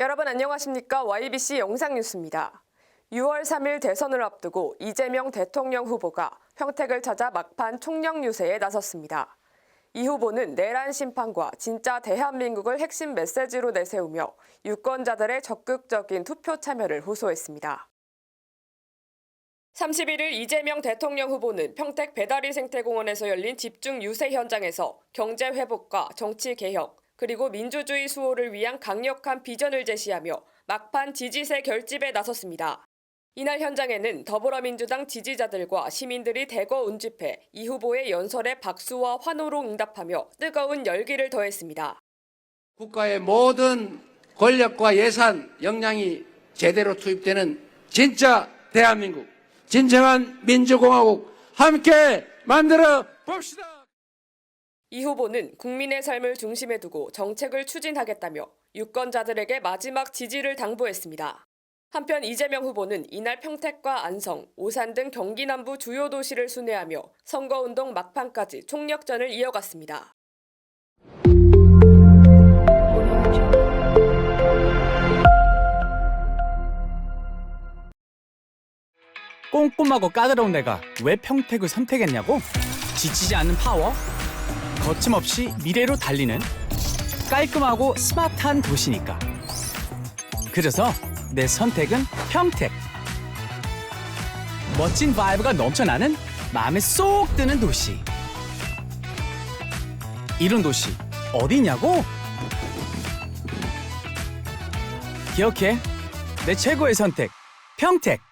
여러분 안녕하십니까? YBC 영상뉴스입니다. 6월 3일 대선을 앞두고 이재명 대통령 후보가 평택을 찾아 막판 총력 유세에 나섰습니다. 이 후보는 내란 심판과 진짜 대한민국을 핵심 메시지로 내세우며 유권자들의 적극적인 투표 참여를 호소했습니다. 31일 이재명 대통령 후보는 평택 배다리 생태공원에서 열린 집중 유세 현장에서 경제 회복과 정치 개혁, 그리고 민주주의 수호를 위한 강력한 비전을 제시하며 막판 지지세 결집에 나섰습니다. 이날 현장에는 더불어민주당 지지자들과 시민들이 대거 운집해 이 후보의 연설에 박수와 환호로 응답하며 뜨거운 열기를 더했습니다. 국가의 모든 권력과 예산, 역량이 제대로 투입되는 진짜 대한민국, 진정한 민주공화국 함께 만들어 봅시다. 이 후보는 국민의 삶을 중심에 두고 정책을 추진하겠다며 유권자들에게 마지막 지지를 당부했습니다. 한편 이재명 후보는 이날 평택과 안성, 오산 등 경기 남부 주요 도시를 순회하며 선거운동 막판까지 총력전을 이어갔습니다. 꼼꼼하고 까다로운 내가 왜 평택을 선택했냐고? 지치지 않는 파워? 거침없이 미래로 달리는 깔끔하고 스마트한 도시니까. 그래서 내 선택은 평택. 멋진 바이브가 넘쳐나는 마음에 쏙 드는 도시. 이런 도시 어디냐고? 기억해. 내 최고의 선택. 평택.